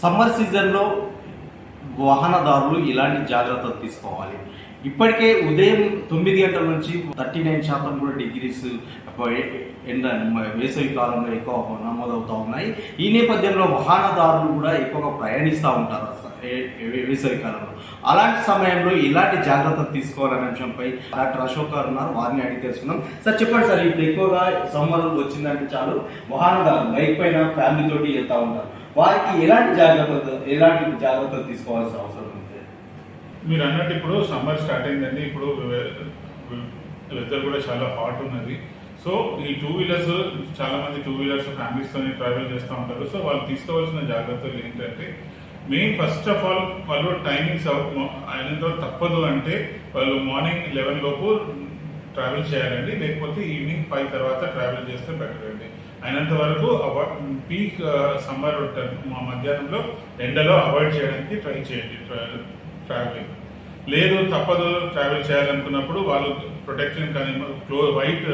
Summer సీజన్లో వాహనదారులు ఇలాంటి జాగ్రత్తలు తీసుకోవాలి. ఇప్పటికే ఉదయం తొమ్మిది గంటల నుంచి థర్టీ నైన్ శాతం కూడా డిగ్రీస్ ఎండ వేసవి కాలంలో ఎక్కువ నమోదవుతూ ఉన్నాయి. ఈ నేపథ్యంలో వాహనదారులు కూడా ఎక్కువగా ప్రయాణిస్తూ ఉంటారు. అసలు వేసవి కాలంలో అలాంటి సమయంలో ఇలాంటి జాగ్రత్తలు తీసుకోవాలనే అంశంపై డాక్టర్ అశోక్ గారు ఉన్నారు. వారిని అడిగి తెలుసుకుందాం. సార్ చెప్పండి సార్ ఇప్పుడు ఎక్కువగా సంవత్సరం వచ్చిందంటే చాలు వాహనదారులు బైక్ పైన ఫ్యామిలీ తోటి వెళ్తూ ఉంటారు. వారికి ఎలాంటి జాగ్రత్తలు ఎలాంటి జాగ్రత్తలు తీసుకోవాల్సిన అవసరం ఉంది? మీరు అన్నట్టు ఇప్పుడు సమ్మర్ స్టార్ట్ అయిందండి. ఇప్పుడు వెదర్ కూడా చాలా హాట్ ఉన్నది. సో ఈ టూ వీలర్స్ చాలా మంది టూ వీలర్స్ ఫ్యామిలీస్తో ట్రావెల్ చేస్తూ ఉంటారు. సో వాళ్ళు తీసుకోవాల్సిన జాగ్రత్తలు ఏంటంటే మెయిన్ ఫస్ట్ ఆఫ్ ఆల్ వాళ్ళు టైమింగ్స్ అయినంత తప్పదు అంటే వాళ్ళు మార్నింగ్ లెవెన్ లోపు ట్రావెల్ చేయాలండి. లేకపోతే ఈవినింగ్ ఫైవ్ తర్వాత ట్రావెల్ చేస్తే బెటర్ అండి. అయినంత వరకు పీక్ సమ్మర్ మా మధ్యాహ్నంలో ఎండలో అవాయిడ్ చేయడానికి ట్రై చేయండి ట్రావెలింగ్ లేదు తప్పదు ట్రావెల్ చేయాలనుకున్నప్పుడు వాళ్ళు ప్రొటెక్షన్ కానీ క్లో వైట్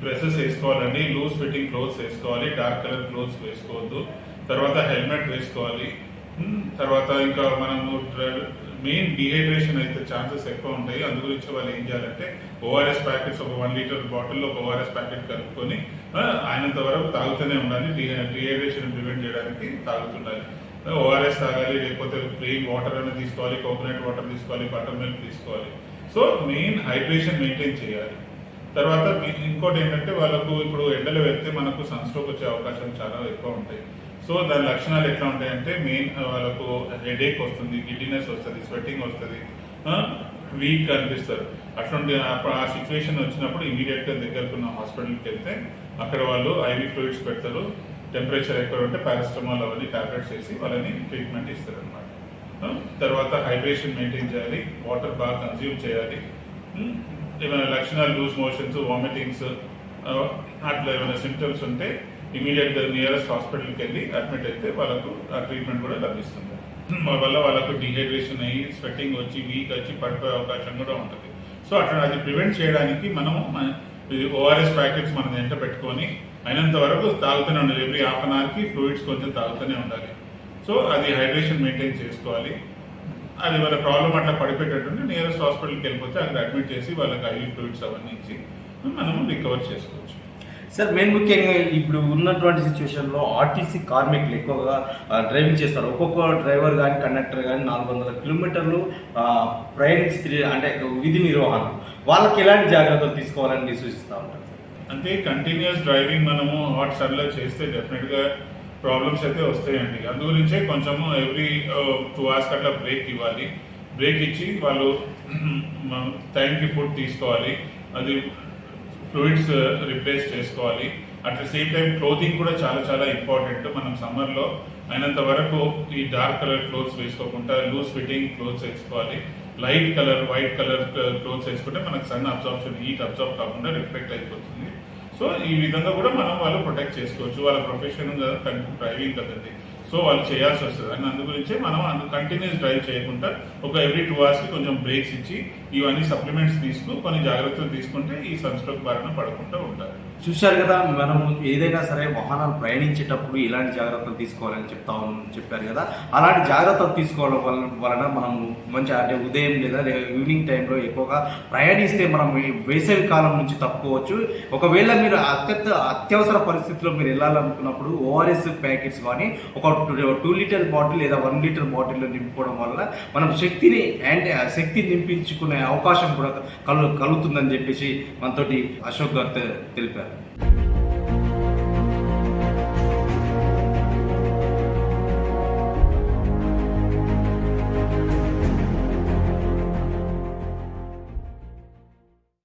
డ్రెస్సెస్ వేసుకోవాలండి. లూజ్ ఫిట్టింగ్ క్లోత్స్ వేసుకోవాలి. డార్క్ కలర్ క్లోత్స్ వేసుకోవద్దు. తర్వాత హెల్మెట్ వేసుకోవాలి. Hmm. తర్వాత ఇంకా మనము మెయిన్ డిహైడ్రేషన్ అయితే ఛాన్సెస్ ఎక్కువ ఉంటాయి. అందు గురించి వాళ్ళు ఏం చేయాలంటే ఓఆర్ఎస్ ప్యాకెట్స్ ఒక వన్ లీటర్ బాటిల్లో ఒక ఓఆర్ఎస్ ప్యాకెట్ కలుపుకొని ఆయనంత వరకు తాగుతూనే ఉండాలి. డిహైడ్రేషన్ ప్రివెంట్ చేయడానికి తాగుతుండాలి. ఓఆర్ఎస్ తాగాలి లేకపోతే ప్లెయిన్ వాటర్ అనేది తీసుకోవాలి కోకోనట్ వాటర్ తీసుకోవాలి బటర్ మిల్క్ తీసుకోవాలి. సో మెయిన్ హైడ్రేషన్ మెయింటైన్ చేయాలి. తర్వాత ఇంకోటి ఏంటంటే వాళ్ళకు ఇప్పుడు ఎండలో వెళ్తే మనకు సన్ స్ట్రోక్ వచ్చే అవకాశం చాలా ఎక్కువ ఉంటాయి. సో దాని లక్షణాలు ఎట్లా ఉంటాయంటే మెయిన్ వాళ్ళకు హెడేక్ వస్తుంది గిడ్డినెస్ వస్తుంది స్వెట్టింగ్ వస్తుంది వీక్ అనిపిస్తారు. అట్లాంటి అప్పుడు ఆ సిచ్యువేషన్ వచ్చినప్పుడు ఇమీడియట్గా దగ్గరకు ఉన్న హాస్పిటల్కి వెళ్తే అక్కడ వాళ్ళు ఐవీ ఫ్లూయిడ్స్ పెడతారు టెంపరేచర్ ఎక్కువ ఉంటే పారాస్టమాల్ అవన్నీ టాబ్లెట్స్ వేసి వాళ్ళని ట్రీట్మెంట్ ఇస్తారు అనమాట తర్వాత హైడ్రేషన్ మెయింటైన్ చేయాలి వాటర్ బాగా కన్జ్యూమ్ చేయాలి. ఏమైనా లక్షణాలు లూజ్ మోషన్స్ వామిటింగ్స్ అట్లా ఏమైనా సిమ్టమ్స్ ఉంటే ఇమీడియట్గా నియరెస్ట్ హాస్పిటల్కి వెళ్ళి అడ్మిట్ అయితే వాళ్ళకు ఆ ట్రీట్మెంట్ కూడా లభిస్తుంది. మా వల్ల వాళ్ళకు డిహైడ్రేషన్ అయ్యి స్వెట్టింగ్ వచ్చి వీక్ వచ్చి పడిపోయే అవకాశం కూడా ఉంటుంది. సో అట్లా అది ప్రివెంట్ చేయడానికి మనము ఓఆర్ఎస్ ప్యాకెట్స్ మనం వెంట పెట్టుకొని అయినంత వరకు తాగుతూనే ఉండాలి. ఎవ్రీ హాఫ్ అన్ అవర్కి ఫ్లూయిడ్స్ కొంచెం తాగుతూనే ఉండాలి. సో అది హైడ్రేషన్ మెయింటైన్ చేసుకోవాలి. అది వాళ్ళ ప్రాబ్లం అట్లా పడిపోయేటట్టుంటే నియరెస్ట్ హాస్పిటల్కి వెళ్ళిపోతే అక్కడ అడ్మిట్ చేసి వాళ్ళకి ఐవీ ఫ్లూయిడ్స్ అవన్నీ ఇచ్చి మనము రికవర్ చేసుకోవచ్చు. సార్ మెయిన్ ముఖ్యంగా ఇప్పుడు ఉన్నటువంటి సిచ్యువేషన్లో ఆర్టీసీ కార్మికులు ఎక్కువగా డ్రైవింగ్ చేస్తారు. ఒక్కొక్క డ్రైవర్ కానీ కండక్టర్ కానీ నాలుగు వందల కిలోమీటర్లు ప్రయాణిస్తే ప్రయాణించి అంటే విధి నిర్వహణ. వాళ్ళకి ఎలాంటి జాగ్రత్తలు తీసుకోవాలని సూచిస్తూ ఉంటారు? అంటే కంటిన్యూస్ డ్రైవింగ్ మనము హాట్ సర్లో చేస్తే డెఫినెట్గా ప్రాబ్లమ్స్ అయితే వస్తాయండి. అందుగురించే కొంచెము ఎవ్రీ టూ అవర్స్ అట్లా బ్రేక్ ఇవ్వాలి. బ్రేక్ ఇచ్చి వాళ్ళు టైంకి ఫుడ్ తీసుకోవాలి. అది ఫ్లూయిడ్స్ uh, రిప్లేస్ చేసుకోవాలి. At the same time clothing కూడా చాలా చాలా ఇంపార్టెంట్ మనం సమ్మర్లో అయినంత వరకు ఈ డార్క్ కలర్ క్లోత్స్ వేసుకోకుండా లూజ్ ఫిట్టింగ్ క్లోత్స్ వేసుకోవాలి. Light colour white colour clothes వేసుకుంటే మనకు సన్ అబ్జార్ప్షన్ హీట్ అబ్జార్బ్ కాకుండా రిఫ్లెక్ట్ అయిపోతుంది. సో ఈ విధంగా కూడా మనం వాళ్ళు ప్రొటెక్ట్ చేసుకోవచ్చు. వాళ్ళ ప్రొఫెషన్ డ్రైవింగ్ కదండి. సో వాళ్ళు చేయాల్సి వస్తుంది. అని అందు గురించి మనం అందు కంటిన్యూస్ డ్రైవ్ చేయకుండా ఒక ఎవ్రీ టూ అవర్స్కి కొంచెం బ్రేక్స్ ఇచ్చి ఇవన్నీ సప్లిమెంట్స్ తీసుకుని కొన్ని జాగ్రత్తలు తీసుకుంటే ఈ సన్స్ట్రోక్ బారిన పడకుండా ఉంటారు. చూశారు కదా మనం ఏదైనా సరే వాహనాలు ప్రయాణించేటప్పుడు ఇలాంటి జాగ్రత్తలు తీసుకోవాలని చెప్తా చెప్పారు కదా. అలాంటి జాగ్రత్తలు తీసుకోవడం వలన వలన మనం మంచి అంటే ఉదయం లేదా ఈవినింగ్ టైంలో ఎక్కువగా ప్రయాణిస్తే మనం వేసవి కాలం నుంచి తప్పుకోవచ్చు. ఒకవేళ మీరు అత్యంత అత్యవసర పరిస్థితిలో మీరు వెళ్ళాలనుకున్నప్పుడు ఓఆర్ఎస్ ప్యాకెట్స్ కానీ ఒక టూ- టూ లీటర్ బాటిల్ లేదా వన్ లీటర్ బాటిల్లో నింపుకోవడం వల్ల మనం శక్తిని అంటే శక్తి నింపించుకునే అవకాశం కూడా కలు కలుగుతుందని చెప్పేసి మనతోటి అశోక్ గారు తెలిపారు.